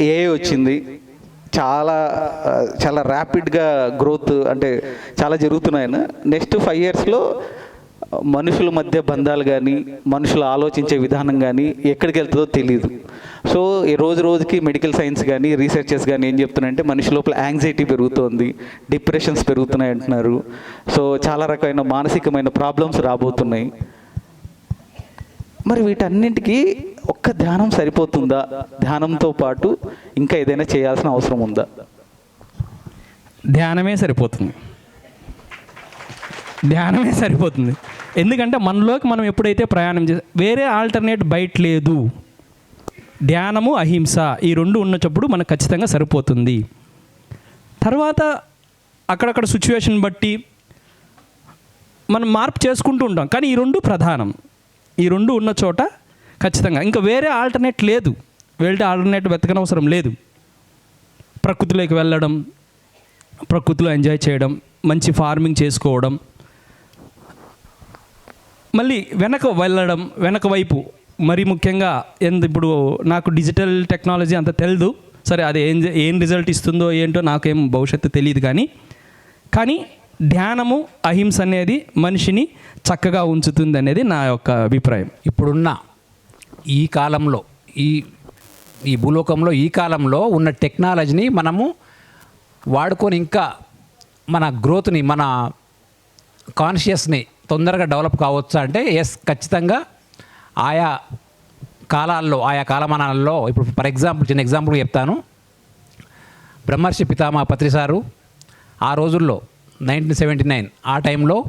AI వచ్చింది. చాలా చాలా ర్యాపిడ్గా గ్రోత్ అంటే చాలా జరుగుతున్నాయి నెక్స్ట్ ఫైవ్ ఇయర్స్లో మనుషుల మధ్య బంధాలు కానీ మనుషులు ఆలోచించే విధానం కానీ ఎక్కడికి వెళ్తుందో తెలియదు సో ఈ రోజు రోజుకి మెడికల్ సైన్స్ కానీ రీసెర్చెస్ కానీ ఏం చెప్తున్నాయంటే మనిషి లోపల యాంగ్జైటీ పెరుగుతోంది డిప్రెషన్స్ పెరుగుతున్నాయి అంటున్నారు. సో చాలా రకమైన మానసికమైన ప్రాబ్లమ్స్ రాబోతున్నాయి. మరి వీటన్నింటికి ఒక్క ధ్యానం సరిపోతుందా? ధ్యానంతో పాటు ఇంకా ఏదైనా చేయాల్సిన అవసరం ఉందా? ధ్యానమే సరిపోతుంది. ధ్యానమే సరిపోతుంది. ఎందుకంటే మనలోకి మనం ఎప్పుడైతే ప్రయాణం చేసే వేరే ఆల్టర్నేట్ బయట లేదు. ధ్యానము అహింస ఈ రెండు ఉన్నప్పుడు మనకు ఖచ్చితంగా సరిపోతుంది. తర్వాత అక్కడక్కడ సిచ్యువేషన్ బట్టి మనం మార్పు చేసుకుంటూ ఉంటాం. కానీ ఈ రెండు ప్రధానం. ఈ రెండు ఉన్న చోట ఖచ్చితంగా. ఇంకా వేరే ఆల్టర్నేట్ లేదు. వెళ్తే ఆల్టర్నేట్ వెతకనవసరం లేదు. ప్రకృతిలోకి వెళ్ళడం ప్రకృతిలో ఎంజాయ్ చేయడం మంచి ఫార్మింగ్ చేసుకోవడం మళ్ళీ వెనక వెళ్ళడం వెనక వైపు. మరి ముఖ్యంగా ఎందు ఇప్పుడు నాకు డిజిటల్ టెక్నాలజీ అంత తెలియదు సరే అది ఏం ఏం రిజల్ట్ ఇస్తుందో ఏంటో నాకేం భవిష్యత్తు తెలియదు కానీ కానీ ధ్యానము అహింస అనేది మనిషిని చక్కగా ఉంచుతుంది అనేది నా యొక్క అభిప్రాయం. ఇప్పుడున్న ఈ కాలంలో ఈ ఈ భూలోకంలో ఈ కాలంలో ఉన్న టెక్నాలజీని మనము వాడుకొని ఇంకా మన గ్రోత్ని మన కాన్షియస్ని తొందరగా డెవలప్ కావచ్చా అంటే ఎస్ ఖచ్చితంగా ఆయా కాలాల్లో ఆయా కాలమానాల్లో ఇప్పుడు ఫర్ ఎగ్జాంపుల్ చిన్న ఎగ్జాంపుల్ చెప్తాను. బ్రహ్మర్షి పితామహ పత్రి సారు ఆ రోజుల్లో నైన్టీన్ సెవెంటీ నైన్. ఆ టైంలో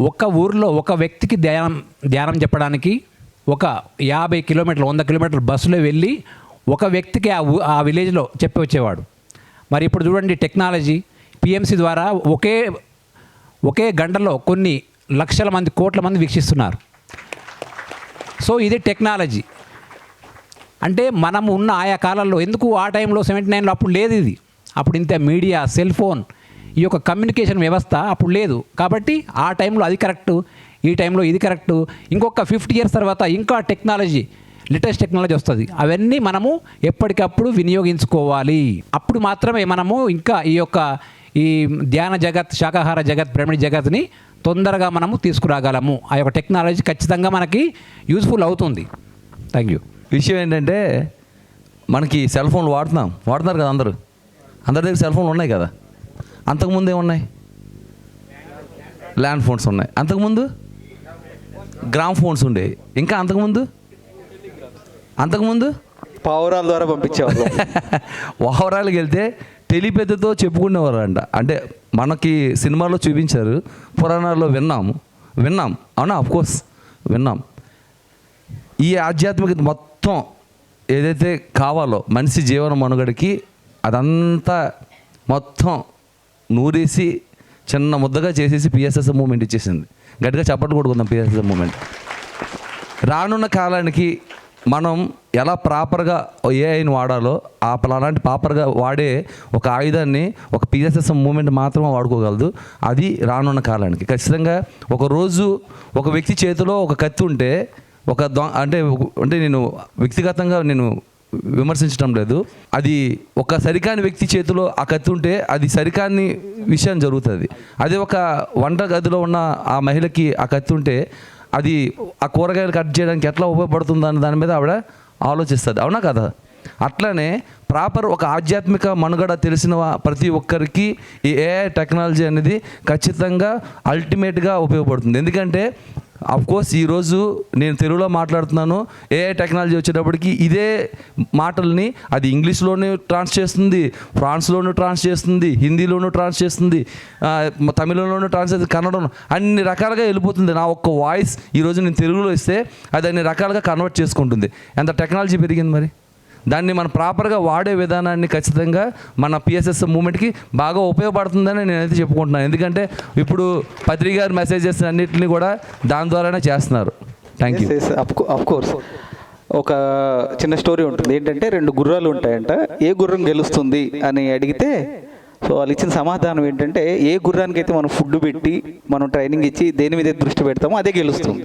ఒక ఊర్లో ఒక వ్యక్తికి ధ్యానం ధ్యానం చెప్పడానికి ఒక యాభై కిలోమీటర్లు వంద కిలోమీటర్ల బస్సులో వెళ్ళి ఒక వ్యక్తికి ఆ ఆ విలేజ్లో చెప్పి వచ్చేవాడు. మరి ఇప్పుడు చూడండి టెక్నాలజీ. పిఎంసి ద్వారా ఒకే ఒకే గంటలో కొన్ని లక్షల మంది కోట్ల మంది వీక్షిస్తున్నారు. సో ఇది టెక్నాలజీ. అంటే మనం ఉన్న ఆయా కాలాల్లో ఎందుకు ఆ టైంలో సెవెంటీ నైన్లో అప్పుడు లేదు ఇది? అప్పుడు ఇంత మీడియా సెల్ ఫోన్ ఈ యొక్క కమ్యూనికేషన్ వ్యవస్థ అప్పుడు లేదు. కాబట్టి ఆ టైంలో అది కరెక్టు ఈ టైంలో ఇది కరెక్టు. ఇంకొక ఫిఫ్టీ ఇయర్స్ తర్వాత ఇంకా టెక్నాలజీ లేటెస్ట్ టెక్నాలజీ వస్తుంది. అవన్నీ మనము ఎప్పటికప్పుడు వినియోగించుకోవాలి. అప్పుడు మాత్రమే మనము ఇంకా ఈ యొక్క ఈ ధ్యాన జగత్ శాకాహార జగత్ బ్రహ్మణి జగత్ని తొందరగా మనము తీసుకురాగలము. ఆ యొక్క టెక్నాలజీ ఖచ్చితంగా మనకి యూస్ఫుల్ అవుతుంది. Thank you. విషయం ఏంటంటే మనకి సెల్ ఫోన్లు వాడుతున్నాం. వాడుతున్నారు కదా అందరూ. అందరి దగ్గర సెల్ ఫోన్లు ఉన్నాయి కదా. అంతకుముందు ఏమున్నాయి? ల్యాండ్ ఫోన్స్ ఉన్నాయి. అంతకుముందు? గ్రామ్ ఫోన్స్ ఉండేవి ఇంకా అంతకుముందు? అంతకుముందు? పావురాల ద్వారా పంపించేవాళ్ళు. ఓవరాల్కి వెళ్తే టెలిపెద్దతో చెప్పుకునేవారు అంట అంటే మనకి సినిమాలో చూపించారు. పురాణాల్లో విన్నాము విన్నాం. అవునా? కోర్స్ విన్నాం. ఈ ఆధ్యాత్మికత మొత్తం ఏదైతే కావాలో మనిషి జీవన మనుగడకి అదంతా మొత్తం నూరేసి చిన్న ముద్దగా చేసేసి పిఎస్ఎస్ మూమెంట్ ఇచ్చేసింది. గట్టిగా చప్పట్లు కొట్టుకుందాం పిఎస్ఎస్ మూమెంట్ రానున్న కాలానికి మనం ఎలా ప్రాపర్గా ఏఐని వాడాలో ఆ అలాంటి ప్రాపర్గా వాడే ఒక ఆయుధాన్ని ఒక పిఎస్ఎస్ మూమెంట్ మాత్రమే వాడుకోగలదు. అది రానున్న కాలానికి. ఖచ్చితంగా ఒకరోజు ఒక వ్యక్తి చేతిలో ఒక కత్తి ఉంటే ఒక దొ అంటే అంటే నేను వ్యక్తిగతంగా నేను విమర్శించడం లేదు. అది ఒక సరికాని వ్యక్తి చేతిలో ఆ కత్తి ఉంటే అది సరికాని విషయం జరుగుతుంది. అదే ఒక వంట గదిలో ఉన్న ఆ మహిళకి ఆ కత్తి ఉంటే అది ఆ కూరగాయలు కట్ చేయడానికి ఎట్లా ఉపయోగపడుతుంది అనే దాని మీద ఆవిడ ఆలోచిస్తుంది. అవునా కదా? అట్లనే ప్రాపర్ ఒక ఆధ్యాత్మిక మనుగడ తెలిసిన ప్రతి ఒక్కరికి ఈ ఏఐ టెక్నాలజీ అనేది ఖచ్చితంగా అల్టిమేట్గా ఉపయోగపడుతుంది. ఎందుకంటే కోర్స్ ఈరోజు నేను తెలుగులో మాట్లాడుతున్నాను. ఏఐ టెక్నాలజీ వచ్చేటప్పటికి ఇదే మాటల్ని అది ఇంగ్లీష్లోనూ ట్రాన్స్ చేస్తుంది ఫ్రాన్స్లోనూ ట్రాన్స్ చేస్తుంది హిందీలోనూ ట్రాన్స్ చేస్తుంది తమిళంలోనూ ట్రాన్స్ చేస్తుంది కన్నడం అన్ని రకాలుగా వెళ్ళిపోతుంది. నా ఒక్క వాయిస్ ఈరోజు నేను తెలుగులో ఇస్తే అది అన్ని రకాలుగా కన్వర్ట్ చేసుకుంటుంది. ఎంత టెక్నాలజీ పెరిగింది మరి? దాన్ని మనం ప్రాపర్గా వాడే విధానాన్ని ఖచ్చితంగా మన పిఎస్ఎస్ మూమెంట్కి బాగా ఉపయోగపడుతుందని నేనైతే చెప్పుకుంటున్నాను. ఎందుకంటే ఇప్పుడు పత్రిక గారి మెసేజెస్ అన్నింటినీ కూడా దాని ద్వారానే చేస్తున్నారు. థ్యాంక్ యూ కోర్స్ ఒక చిన్న స్టోరీ ఉంటుంది. ఏంటంటే రెండు గుర్రాలు ఉంటాయంట. ఏ గుర్రం గెలుస్తుంది అని అడిగితే సో వాళ్ళు ఇచ్చిన సమాధానం ఏంటంటే ఏ గుర్రానికి అయితే మనం ఫుడ్ పెట్టి మనం ట్రైనింగ్ ఇచ్చి దేని మీద దృష్టి పెడతామో అదే గెలుస్తుంది.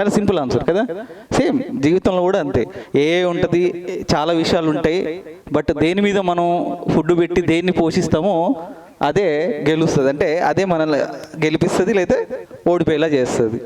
చాలా సింపుల్ ఆన్సర్ కదా? సేమ్ జీవితంలో కూడా అంతే. ఏ ఉంటుంది చాలా విషయాలు ఉంటాయి బట్ దేని మీద మనం ఫుడ్ పెట్టి దేన్ని పోషిస్తామో అదే గెలుస్తుంది. అంటే అదే మనల్ని గెలిపిస్తుంది లేదా ఓడిపోయేలా చేస్తుంది.